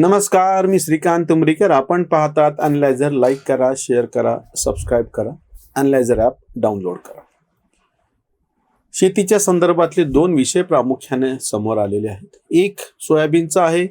नमस्कार मी श्रीकांत तुमरीकर. आपण पाहतात अनलायझर लाईक करा शेअर करा सबस्क्राईब करा. अनलायझर ॲप डाउनलोड करा. शेतीच्या संदर्भातले दोन विषय प्रामुख्याने समोर आलेले आहेत. एक सोयाबीनचा आहे.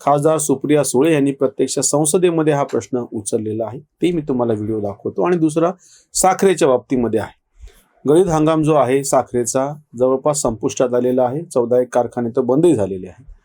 खासदार सुप्रिया सुळे यांनी प्रत्यक्ष संसदेमध्ये हा प्रश्न उचललेला आहे. ते मी तुम्हाला व्हिडिओ दाखवतो. आणि दुसरा साखरेच्या बाबतीमध्ये आहे. गळीत हंगाम जो आहे साखरेचा जवळपास संपुष्टात आलेला आहे. चौदा एक कारखाने तर बंदही झालेले आहेत.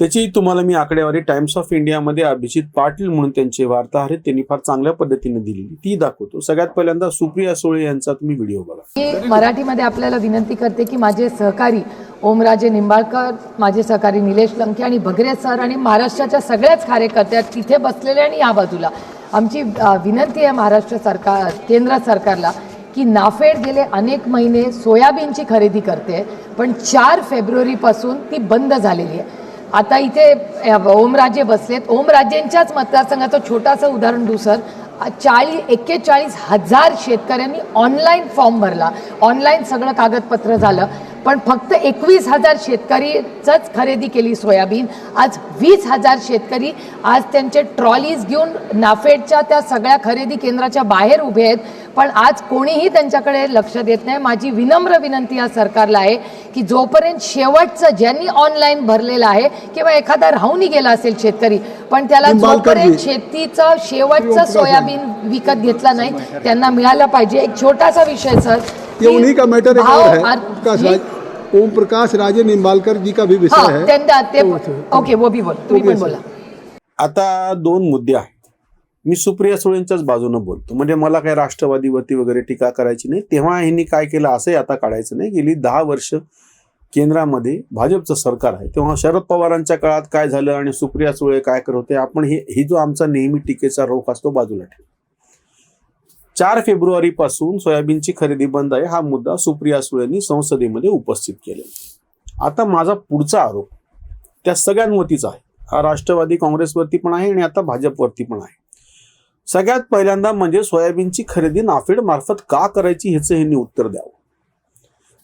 त्याची तुम्हाला मी आकडेवारी टाइम्स ऑफ इंडियामध्ये अभिजित पाटील म्हणून त्यांचे वार्ताहर आहेत त्यांनी फार चांगल्या पद्धतीने दिलेली. ती दाखवतो. सगळ्यात पहिल्यांदा सुप्रिया सुळे यांचा तुम्ही व्हिडिओ बघा. मराठीमध्ये आपल्याला विनंती करते की माझे सहकारी ओमराजे निंबाळकर माझे सहकारी निलेश लंके आणि भगरे सर आणि महाराष्ट्राच्या सगळ्याच कार्यकर्त्या तिथे बसलेले आणि या बाजूला. आमची विनंती आहे महाराष्ट्र सरकार केंद्र सरकारला की नाफेड गेले अनेक महिने सोयाबीनची खरेदी करते पण चार फेब्रुवारीपासून ती बंद झालेली आहे. आता इथे ओमराजे बसलेत. ओमराजेंच्याच मतदारसंघाचं छोटासं उदाहरण दुसर चाळीस एक्केचाळीस हजार शेतकऱ्यांनी ऑनलाईन फॉर्म भरला. ऑनलाईन सगळं कागदपत्र झालं. पण फक्त एकवीस हजार शेतकरीच खरेदी केली सोयाबीन. आज वीस हजार शेतकरी आज त्यांचे ट्रॉलीज घेऊन नाफेडच्या त्या सगळ्या खरेदी केंद्राच्या बाहेर उभे आहेत. पण आज कोणीही त्यांच्याकडे लक्ष देत नाही. माझी विनम्र विनंती या सरकारला आहे की जोपर्यंत शेवटचं ज्यांनी ऑनलाईन भरलेलं आहे किंवा एखादा राहूनही गेला असेल शेतकरी पण त्याला. जोपर्यंत शेतीचं शेवटचं सोयाबीन विकत घेतलं नाही त्यांना मिळालं पाहिजे. एक छोटासा विषय सर. ये उन्हीं का मैटर एक और है आर- प्रकाश ही- राज ओम प्रकाश राजे निम्बालकर जी का भी विषय हाँ है। त्यांना ते ओके वो भी बोल तुम्ही पण बोला। आता दोन मुद्दे आहेत. मी सुप्रिया सुळेंच्याच बाजूनं बोलतो. म्हणजे मला काही राष्ट्रवादीवरती वगैरे टीका करायची नाही. तेव्हा यांनी काय केलं असंही आता काढायचं नाही. गेली दहा वर्ष केंद्रामध्ये भाजपचं सरकार आहे. तेव्हा शरद पवारांच्या काळात काय झालं आणि सुप्रिया सुळे काय करत होते? आपण हे ही जो आमचा नेहमी टीकेचा रोख असतो बाजूला ठेवू चार फेब्रुवारी पासून सोयाबीनची खरेदी बंद आहे. हा मुद्दा सुप्रिया सुळेंनी संसदेमध्ये उपस्थित केलेला आता माझा पुढचा आरोप त्या सगळ्यांवरतीच आहे. हा राष्ट्रवादी काँग्रेसवरती पण आहे आणि आता भाजपवरती पण आहे. सगळ्यात पहिल्यांदा म्हणजे सोयाबीनची खरेदी नाफेड मार्फत का करायची ह्याचं ह्यांनी उत्तर द्यावं.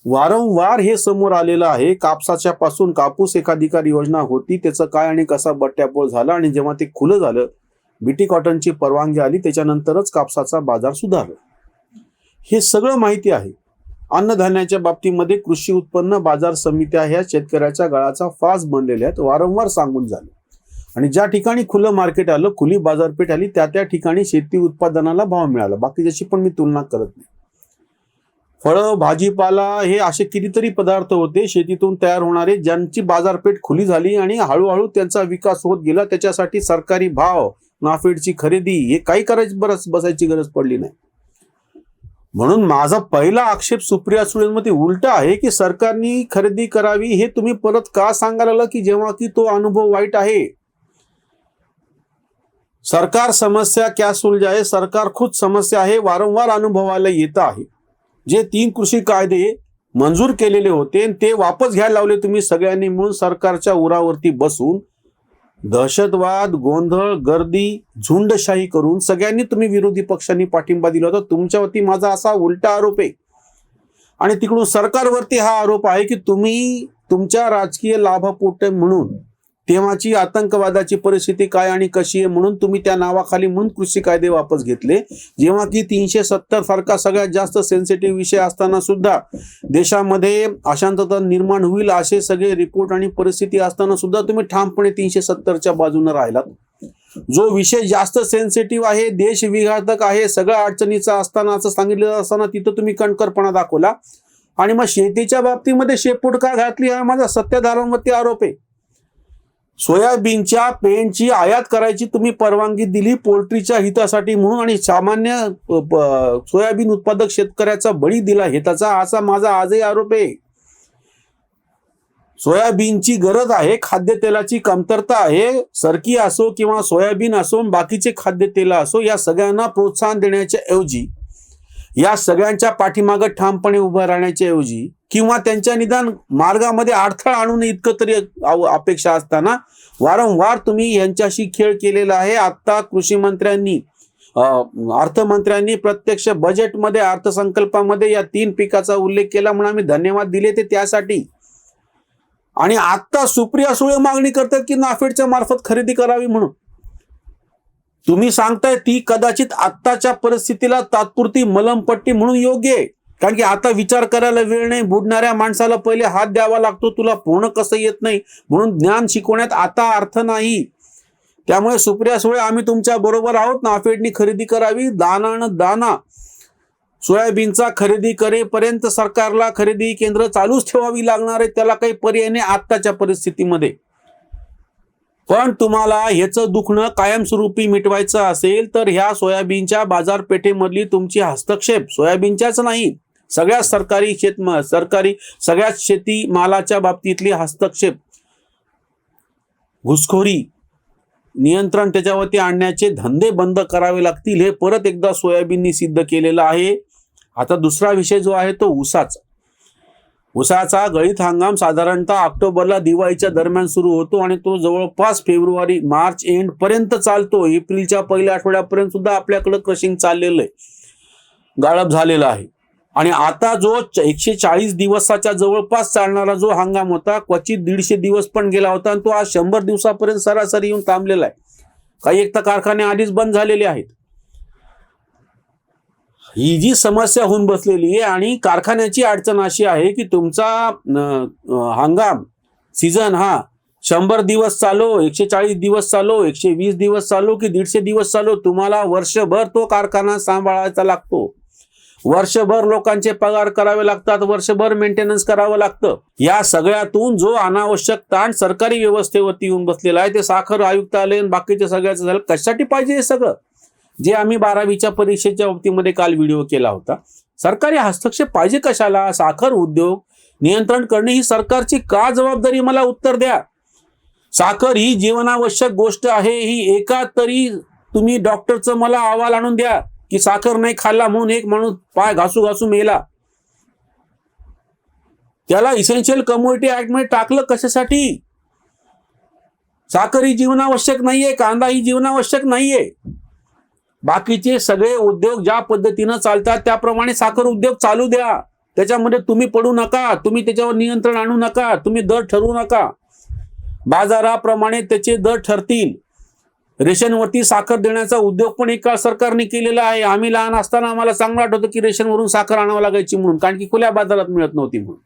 वारंवार हे समोर आलेलं आहे कापसाच्या पासून कापूस एकाधिकार योजना होती त्याचं काय आणि कसा बट्ट्यापोळ झाला आणि जेव्हा ते खुलं झालं बीटी कॉटनची परवानगी आली त्याच्यानंतरच कापसाचा बाजार सुधारला. हे सगळं माहिती आहे. अन्नधान्याच्या बाबतीमध्ये कृषी उत्पन्न बाजार समित्या ह्या शेतकऱ्याच्या गळाचा फास बनलेल्या आहेत वारंवार सांगून झाले. आणि ज्या ठिकाणी खुलं मार्केट आलं खुली बाजारपेठ आली त्या त्या ठिकाणी शेती उत्पादनाला भाव मिळाला. बाकीच्याशी पण मी तुलना करत नाही. फळं भाजीपाला हे असे कितीतरी पदार्थ होते. शेतीतून तयार होणारे ज्यांची बाजारपेठ खुली झाली आणि हळूहळू त्यांचा विकास होत गेला. त्याच्यासाठी सरकारी भाव नाफेडची खरेदी हे काही करायची बरस बसायची गरज पडली नाही. म्हणून माझा पहिला आक्षेप सुप्रिया सुळेंमध्ये उलटा आहे की सरकारने खरेदी करावी हे तुम्ही परत का सांगायला की जेव्हा की तो अनुभव वाईट आहे? सरकार समस्या क्या सुलझाए? सरकार खुद समस्या आहे वारंवार अनुभवायला येत आहे. जे तीन कृषी कायदे मंजूर केलेले होते आणि ते वापस घ्यायला लावले तुम्ही सगळ्यांनी मिळून सरकारच्या उरावरती बसून. दहशतवाद गोंधळ गर्दी झुंडशाही करून सगळ्यांनी तुम्ही विरोधी पक्षांनी पाठिंबा दिला होता. तुमच्यावरती माझा असा उलटा आरोप आहे. आणि तिकडून सरकारवरती हा आरोप आहे की तुम्ही तुमच्या राजकीय लाभापोटे म्हणून तेव्हाची आतंकवादाची परिस्थिती काय आणि कशी आहे म्हणून तुम्ही त्या नावाखाली म्हणून कृषी कायदे वापस घेतले. जेव्हा की तीनशे सत्तर सारखा सगळ्यात जास्त सेन्सिटिव्ह विषय असताना सुद्धा देशामध्ये अशांतता निर्माण होईल असे सगळे रिपोर्ट आणि परिस्थिती असताना सुद्धा तुम्ही ठामपणे तीनशे सत्तरच्या बाजूने राहिलात. जो विषय जास्त सेन्सिटिव्ह आहे देश विघातक आहे सगळ्या अडचणीचा असताना असं सांगितलं असताना तिथं तुम्ही कणकरपणा दाखवला. आणि मग शेतीच्या बाबतीमध्ये शेपूट का घातली हा माझा सत्ताधाऱ्यांवरती आरोप आहे. सोयाबीनच्या पेंटची आयात करायची तुम्ही परवानगी दिली पोल्ट्रीच्या हितासाठी म्हणून आणि सामान्य सोयाबीन उत्पादक शेतकऱ्याचा बळी दिला हिताचा असा माझा आजही आरोप आहे. सोयाबीनची गरज आहे खाद्यतेलाची कमतरता आहे सरकी असो किंवा सोयाबीन असो बाकीचे खाद्यतेल असो या सगळ्यांना प्रोत्साहन देण्याच्या ऐवजी या सगळ्यांच्या पाठीमागं ठामपणे उभं राहण्याच्या ऐवजी किंवा त्यांच्या निदान मार्गामध्ये अडथळा आणून इतकं तरी अपेक्षा असताना वारंवार तुम्ही यांच्याशी खेळ केलेला आहे. आता कृषी मंत्र्यांनी अर्थमंत्र्यांनी प्रत्यक्ष बजेटमध्ये अर्थसंकल्पामध्ये या तीन पिकाचा उल्लेख केला म्हणून आम्ही धन्यवाद दिले ते त्यासाठी. आणि आता सुप्रिया सुळे मागणी करतात की नाफेडच्या मार्फत खरेदी करावी म्हणून. तुम्ही सांगताय ती कदाचित आत्ताच्या परिस्थितीला तात्पुरती मलमपट्टी म्हणून योग्य आहे. कारण की आता विचार करायला वेळ नाही. बुडणाऱ्या माणसाला पहिले हात द्यावा लागतो. तुला पूर्ण कसं येत नाही? म्हणून ज्ञान शिकवण्यात आता अर्थ नाही. त्यामुळे सुप्रिया सुळे आम्ही तुमच्या बरोबर आहोत. नाफेडनी खरेदी करावी. दानानं दाना. सोयाबीनचा खरेदी करेपर्यंत सरकारला खरेदी केंद्र चालूच ठेवावी लागणार आहे. त्याला काही पर्याय नाही आत्ताच्या परिस्थितीमध्ये. पण तुम्हाला ह्याचं दुखणं कायमस्वरूपी मिटवायचं असेल तर ह्या सोयाबीनच्या बाजारपेठेमधली तुमची हस्तक्षेप सोयाबीनच्याच नाही. सगळ्या सरकारी शेत सरकारी सगळ्याच शेती मालाच्या बाबतीतली हस्तक्षेप घुसखोरी नियंत्रण त्याच्यावरती आणण्याचे धंदे बंद करावे लागतील हे परत एकदा सोयाबीननी सिद्ध केलेलं आहे. आता दुसरा विषय जो आहे तो ऊसाचा. ऊसाचा गळीत हंगाम साधारणतः ऑक्टोबरला दिवाळीच्या दरम्यान सुरू होतो आणि तो जवळपास फेब्रुवारी मार्च एंड पर्यंत चालतो. एप्रिलच्या पहिल्या आठवड्यापर्यंत सुद्धा आपल्याकडे क्रशिंग चाललेलं आहे. गाळप झालेलं आहे. आणि आता जो एकशे चाळीस दिवसाच्या जवळपास चालणारा जो हंगाम होता क्वचित दीडशे दिवस पण गेला होता आणि तो आज शंभर दिवसापर्यंत सरासरी येऊन थांबलेला आहे. काही एक तर कारखाने आधीच बंद झालेले आहेत. ही जी समस्या होऊन बसलेली आहे आणि कारखान्याची अडचण अशी आहे की तुमचा हंगाम सीझन हा शंभर दिवस चालो एकशे चाळीस दिवस चालो एकशे वीस दिवस चालो की दीडशे दिवस चालो तुम्हाला वर्षभर तो कारखाना सांभाळायचा लागतो. वर्षभर लोकांचे पगार करावे लागतात वर्षभर मेंटेनन्स करावं लागतं. या सगळ्यातून जो अनावश्यक ताण सरकारी व्यवस्थेवरती येऊन बसलेला आहे ते साखर आयुक्तालय आणि बाकीचे सगळ्याचं झालं. कशासाठी पाहिजे हे सगळं? जे आम्ही बारावीच्या परीक्षेच्या बाबतीमध्ये काल व्हिडिओ केला होता. सरकारी हस्तक्षेप पाहिजे कशाला? साखर उद्योग नियंत्रण करणे ही सरकारची का जबाबदारी? मला उत्तर द्या. साखर ही जीवनावश्यक गोष्ट आहे. ही एका तरी तुम्ही डॉक्टरचं मला अहवाल आणून द्या. की साखर नाही खाल्ला म्हणून एक माणूस पाय घासू घासू मेला. त्याला इसेन्शियल कम्युनिटी ऍक्टमध्ये टाकलं कशासाठी? साखर ही जीवनावश्यक नाहीये कांदा ही जीवनावश्यक नाहीये. बाकीचे सगळे उद्योग ज्या पद्धतीनं चालतात त्याप्रमाणे साखर उद्योग चालू द्या. त्याच्यामध्ये तुम्ही पडू नका तुम्ही त्याच्यावर नियंत्रण आणू नका तुम्ही दर ठरवू नका. बाजाराप्रमाणे त्याचे दर ठरतील. रेशनवरती साखर देण्याचा उद्योग पण एका सरकारने केलेला आहे. आम्ही लहान असताना आम्हाला चांगलं आठवतं की रेशनवरून साखर आणावं लागायची म्हणून. कारण की खुल्या बाजारात मिळत नव्हती म्हणून.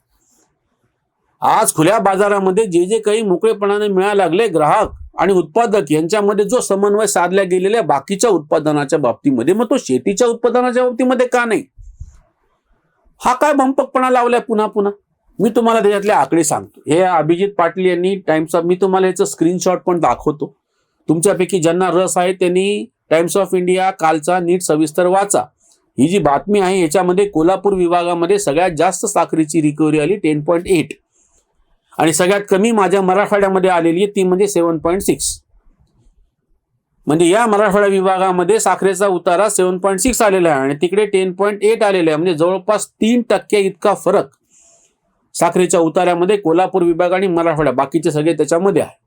आज खुल्या बाजारामध्ये जे जे काही मोकळेपणाने मिळायला लागले ग्राहक आणि उत्पादक यांच्यामध्ये जो समन्वय साधल्या गेलेल्या बाकीच्या उत्पादनाच्या बाबतीमध्ये मग तो शेतीच्या उत्पादनाच्या बाबतीमध्ये का नाही? हा काय भंपकपणा लावलाय पुन्हा पुन्हा? मी तुम्हाला त्याच्यातले आकडे सांगतो. हे अभिजित पाटील यांनी टाइम्स ऑफ मी तुम्हाला याचं स्क्रीनशॉट पण दाखवतो. तुमच्यापैकी ज्यांना रस आहे त्यांनी टाइम्स ऑफ इंडिया कालचा नीट सविस्तर वाचा. ही जी बातमी आहे याच्यामध्ये कोल्हापूर विभागामध्ये सगळ्यात जास्त साखरेची रिकव्हरी आली टेन पॉईंट एट आणि सगळ्यात कमी माझ्या मराठवाड्यामध्ये आलेली आहे ती म्हणजे सेवन पॉईंट सिक्स म्हणजे या मराठवाडा विभागामध्ये साखरेचा उतारा सेवन पॉईंट सिक्स आलेला आहे आणि तिकडे टेन पॉईंट एट आलेला आहे. म्हणजे जवळपास तीन टक्के इतका फरक साखरेच्या उतार्यामध्ये कोल्हापूर विभाग आणि मराठवाडा बाकीचे सगळे त्याच्यामध्ये आहे.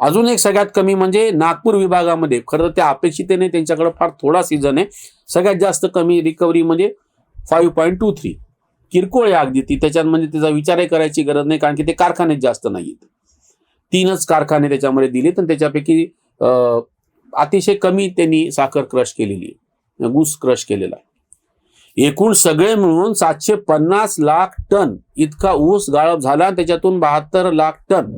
अजून एक सगळ्यात कमी म्हणजे नागपूर विभागामध्ये. खरं तर त्या अपेक्षितेने त्यांच्याकडे फार थोडा सीझन आहे. सगळ्यात जास्त कमी रिकव्हरी म्हणजे फाईव्ह पॉईंट टू थ्री किरकोळ आहे अगदी ती. त्याच्यात म्हणजे त्याचा विचारही करायची गरज नाही कारण की ते कारखाने जास्त नाहीत तीनच कारखाने त्याच्यामध्ये दिले तर त्याच्यापैकी अं, अतिशय कमी त्यांनी साखर क्रश केलेली आहे. ऊस क्रश केलेला आहे. एकूण सगळे मिळून सातशे पन्नास लाख टन इतका ऊस गाळप झाला त्याच्यातून बहात्तर लाख टन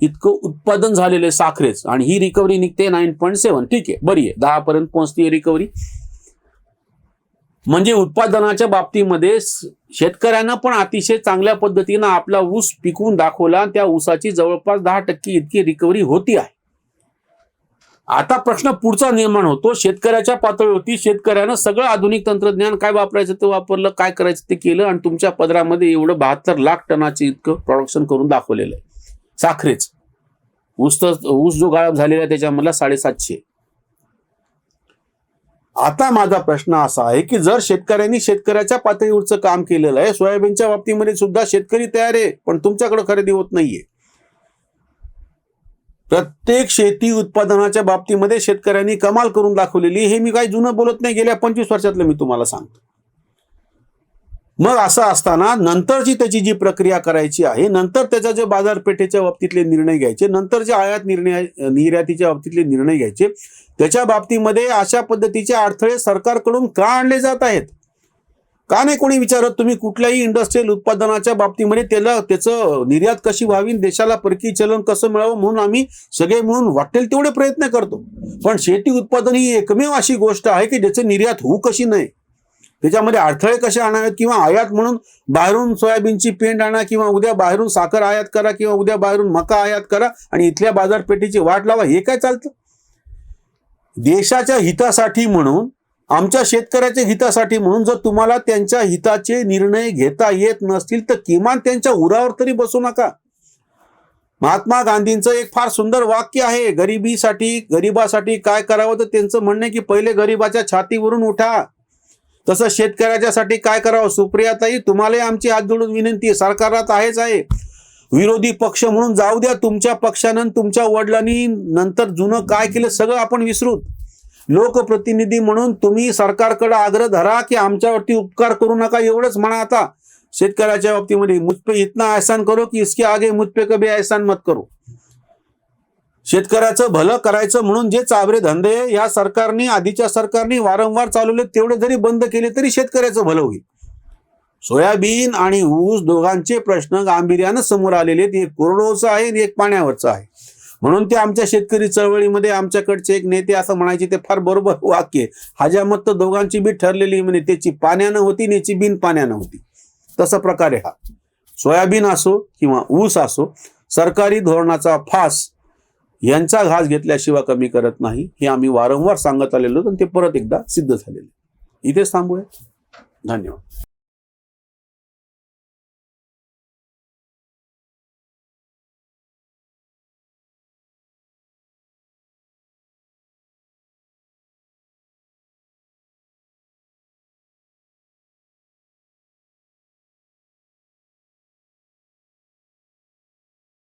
इतकं उत्पादन झालेलं आहे साखरेच. आणि ही रिकव्हरी निघते नाईन पॉईंट सेव्हन ठीक आहे बरी आहे. दहा पर्यंत पोहोचते रिकव्हरी म्हणजे उत्पादनाच्या बाबतीमध्ये शेतकऱ्यांना पण अतिशय चांगल्या पद्धतीनं आपला ऊस पिकवून दाखवला त्या ऊसाची जवळपास दहा टक्के इतकी रिकव्हरी होती आहे. आता प्रश्न पुढचा निर्माण होतो. शेतकऱ्याच्या पातळीवरती शेतकऱ्यानं सगळं आधुनिक तंत्रज्ञान काय वापरायचं ते वापरलं काय करायचं ते केलं आणि तुमच्या पदरामध्ये एवढं बहात्तर लाख टनाचे इतकं प्रोडक्शन करून दाखवलेलं आहे. साखरेच. ऊस तर ऊस जो गाळप झालेला आहे त्याच्यामधला साडेसातशे. आता माझा प्रश्न असा आहे की जर शेतकऱ्यांनी शेतकऱ्याच्या पातळीवरचं काम केलेलं आहे सोयाबीनच्या बाबतीमध्ये सुद्धा शेतकरी तयार आहे पण तुमच्याकडे खरेदी होत नाहीये. प्रत्येक शेती उत्पादनाच्या बाबतीमध्ये शेतकऱ्यांनी कमाल करून दाखवलेली हे मी काही जुनं बोलत नाही गेल्या पंचवीस वर्षातलं मी तुम्हाला सांगतो. मग असं असताना नंतरची त्याची जी प्रक्रिया करायची आहे नंतर त्याच्या जे बाजारपेठेच्या बाबतीतले निर्णय घ्यायचे नंतर जे आयात निर्णय निर्यातीच्या बाबतीतले निर्णय घ्यायचे त्याच्या बाबतीमध्ये अशा पद्धतीचे अडथळे सरकारकडून का आणले जात आहेत? का नाही कोणी विचारत? तुम्ही कुठल्याही इंडस्ट्रियल उत्पादनाच्या बाबतीमध्ये त्याला त्याचं निर्यात कशी व्हावी देशाला परकीय चलन कसं मिळावं म्हणून आम्ही सगळे मिळून वाटेल तेवढे प्रयत्न करतो. पण शेती उत्पादन ही एकमेव अशी गोष्ट आहे की ज्याचं निर्यात होऊ कशी नाही. त्याच्यामध्ये अडथळे कसे आणावेत किंवा आयात म्हणून बाहेरून सोयाबीनची पेंड आणा किंवा उद्या बाहेरून साखर आयात करा किंवा उद्या बाहेरून मका आयात करा आणि इथल्या बाजारपेठेची वाट लावा हे काय चालतं? देशाच्या हितासाठी म्हणून आमच्या शेतकऱ्याच्या हितासाठी म्हणून जर तुम्हाला त्यांच्या हिताचे निर्णय घेता येत नसतील तर किमान त्यांच्या उरावर तरी बसू नका. महात्मा गांधींचं एक फार सुंदर वाक्य आहे गरिबीसाठी गरिबासाठी काय करावं तर त्यांचं म्हणणं की पहिले गरिबाच्या छातीवरून उठा. तसं शेतकऱ्याच्यासाठी काय करावं? सुप्रियाताई तुम्हालाही आमची हात जोडून विनंती आहे. सरकारात आहेच आहे. विरोधी पक्ष म्हणून जाऊ द्या. तुमच्या पक्षानं तुमच्या वडिलांनी नंतर जुनं काय केलं सगळं आपण विसरू लोकप्रतिनिधी म्हणून तुम्ही सरकारकडे आग्रह धरा की आमच्यावरती उपकार करू नका. एवढंच म्हणा आता. शेतकऱ्याच्या बाबतीमध्ये मुझपे इतना एहसान करो की इसके आगे मुझपे कभी एहसान मत करो. शेतकऱ्याचं भलं करायचं म्हणून जे चाबरे धंदे या सरकारने आधीच्या सरकारने वारंवार चालवले तेवढे जरी बंद केले तरी शेतकऱ्याचं भलं होईल. सोयाबीन आणि ऊस दोघांचे प्रश्न गांभीर्यानं समोर आलेले आहेत. एक कोरडोचं आहे आणि एक पाण्यावरचं आहे. म्हणून ते आमच्या शेतकरी चळवळीमध्ये आमच्याकडचे एक नेते असं म्हणायचे ते फार बरोबर वाक्य आहे. हजामत तर दोघांची बी ठरलेली म्हणे त्याची पाण्यानं होती नेची याची बिन पाण्यानं होती. तसा प्रकारे हा. सोयाबीन असो किंवा ऊस असो सरकारी धोरणाचा फास यांचा घास घेतल्याशिवाय कमी करत नाही हे आम्ही वारंवार सांगत आलेलो आणि ते परत एकदा सिद्ध झालेले. इथेच थांबूया. धन्यवाद.